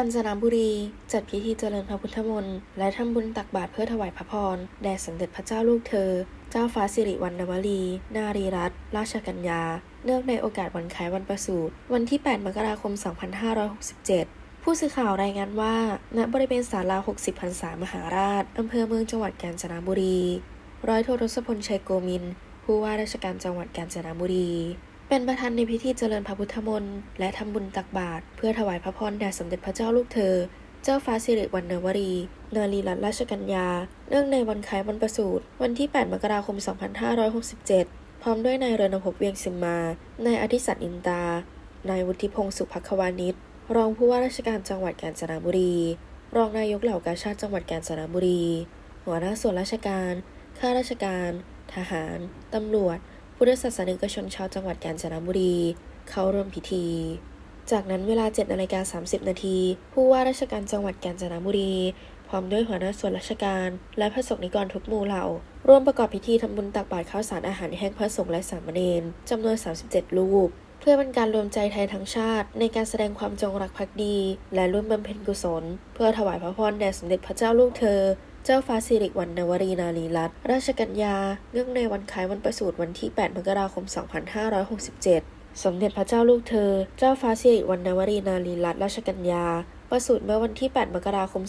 าญจนบุรี จัดพิธีเจริญพระพุทธมนต์และทำบุญตักบาตรเพื่อถวายพระพรแด่สมเด็จพระเจ้าลูกเธอ เจ้าฟ้าสิริวัณณวลี นารีรัตนราชกัญญา เนื่องในโอกาสวันคล้ายวันประสูติวันที่ 8 มกราคม 2567ผู้สื่อข่าวรายงานว่า ณ บริเวณศาลา 60พรรษามหาราช อำเภอเมืองจังหวัดกาญจนบุรี ร้อยโททศพลชัยโกมิน ผู้ว่าราชการจังหวัดกาญจนบุรี เป็นประธานในพิธีเจริญพระพุทธมนต์และทำบุญตักบาตรเพื่อถวายพระพรแด่สมเด็จพระเจ้าลูกเธอ เจ้าฟ้าสิริวัณณวรี นารีรัตนราชกัญญา เนื่องในวันคล้ายวันประสูติวันที่ 8 มกราคม 2567 พร้อมด้วยนายเรณพเวียงสิมมา นายอธิสัตย์อินตา นายวุฒิพงศ์สุภควานิชรองผู้ว่าราชการจังหวัดกาญจนบุรี รองนายกเหล่ากาชาติจังหวัดกาญจนบุรี หัวหน้าส่วนราชการ ข้าราชการ ทหาร ตำรวจ พุทธศาสนิกชนชาวจังหวัดกาญจนบุรี เข้าร่วมพิธี จากนั้นเวลา7นาฬิกา30 นาที ผู้ว่าราชการจังหวัดกาญจนบุรี พร้อมด้วยหัวหน้าส่วนราชการ และพระสงฆ์นิกรทุกหมู่เหล่า ร่วมประกอบพิธีทำบุญตักบาตรข้าวสารอาหารแห้งพระสงฆ์และสามเณรจำนวน 37 รูปเพื่อเป็นการรวมใจไทยทั้งชาติ ในการแสดงความจงรักภักดี และร่วมบำเพ็ญกุศล เพื่อถวายพระพรแด่สมเด็จพระเจ้าลูกเธอ เจ้าฟ้าสิริวัณณวรีนารีรัตนราชกัญญา เนื่องในวันคล้ายวันประสูติวันที่ 8 มกราคม 2567 สมเด็จพระเจ้าลูกเธอ เจ้าฟ้าสิริวัณณวรีนารีรัตนราชกัญญา ประสูติเมื่อวันที่ 8 มกราคม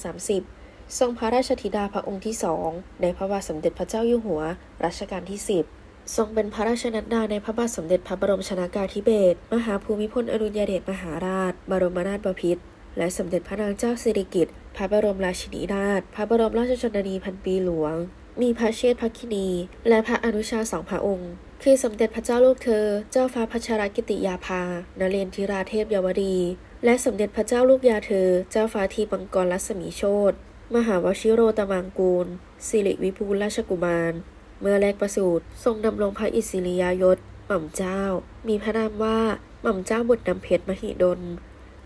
2530 ทรงพระราชธิดาพระองค์ที่สองในพระบาทสมเด็จพระเจ้าอยู่หัว รัชกาลที่ 10ทรงเป็นพระราชนัดดาในพระบาทสมเด็จพระบรมชนากาธิเบศร มหาภูมิพลอดุลยเดชมหาราช บรมนาถบพิตร และสมเด็จพระนางเจ้าสิริกิติ์ พระบรมราชินีนาถ พระบรมราชชนนีพันปีหลวง มีพระเชษฐพระคินี และพระอนุชาสองพระองค์ คือสมเด็จพระเจ้าลูกเธอ เจ้าฟ้าพัชรกิติยาภา นเรนทิราเทพยาวดี และสมเด็จพระเจ้าลูกยาเธอ เจ้าฟ้าทีปังกรรัศมีโชตมหาวชิโรตมังกูล สิริวิภูลราชกุมาร เมื่อแรกประสูติทรงดำรงพระอิสริยยศ หม่อมเจ้า มีพระนามว่า หม่อมเจ้าบุตรน้ำเพชรมหิดล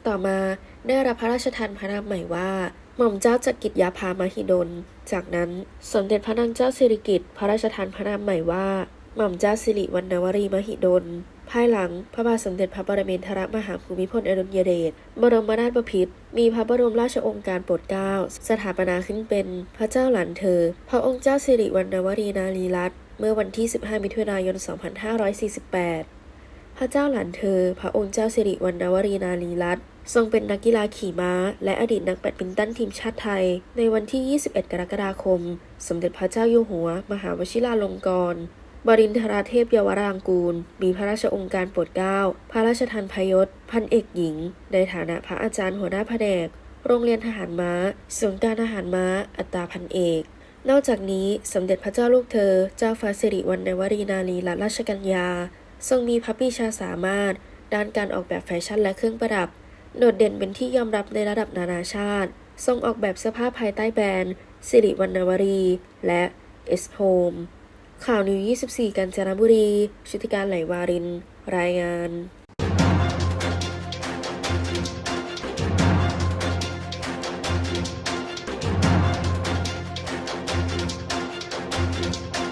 ต่อมาได้รับพระราชทานพระนามใหม่ว่า หม่อมเจ้าจักริดยาภามหิดล จากนั้นสมเด็จพระนางเจ้าสิริกิติ์พระราชทานพระนามใหม่ว่า หม่อมเจ้าสิริวัณณวรีมหิดล ภายหลังพระบาทสมเด็จพระปรมินทรมหาภูมิพลอดุลยเดช บรมนาถบพิตร มีพระบรมราชโองการโปรดเกล้า สถาปนาขึ้นเป็นพระเจ้าหลานเธอ พระองค์เจ้าสิริวัณณวรีนารีรัตน์ เมื่อวันที่ 15 มิถุนายน 2548 พระเจ้าหลานเธอ พระองค์เจ้าสิริวัณณวรีนารีรัตน์ ทรงเป็นนักกีฬาขี่ม้า และอดีตนักแบดมินตันทีมชาติไทย ในวันที่ 21 กรกฎาคม สมเด็จพระเจ้าอยู่หัว มหาวชิราลงกรณบรินทราเทพเยาวรางกูล มีพระราชองค์การโปรดเกล้า พระราชทานพยศ พันเอกหญิง ในฐานะพระอาจารย์หัวหน้าแผนก โรงเรียนทหารม้าศูนย์การทหารม้า อัตราพันเอก นอกจากนี้สมเด็จพระเจ้าลูกเธอ เจ้าฟ้าสิริวัณณวรีนารีรัตนราชกัญญา ทรงมีพระปีชาสามารถ ด้านการออกแบบแฟชั่นและเครื่องประดับ โดดเด่นเป็นที่ยอมรับในระดับนานาชาติ ทรงออกแบบเสื้อผ้าภายใต้แบรนด์สิริวรรณวรี และเอสโฮมข่าวนิว 24 กันจนบุรี ชุติการไหลวาริน รายงาน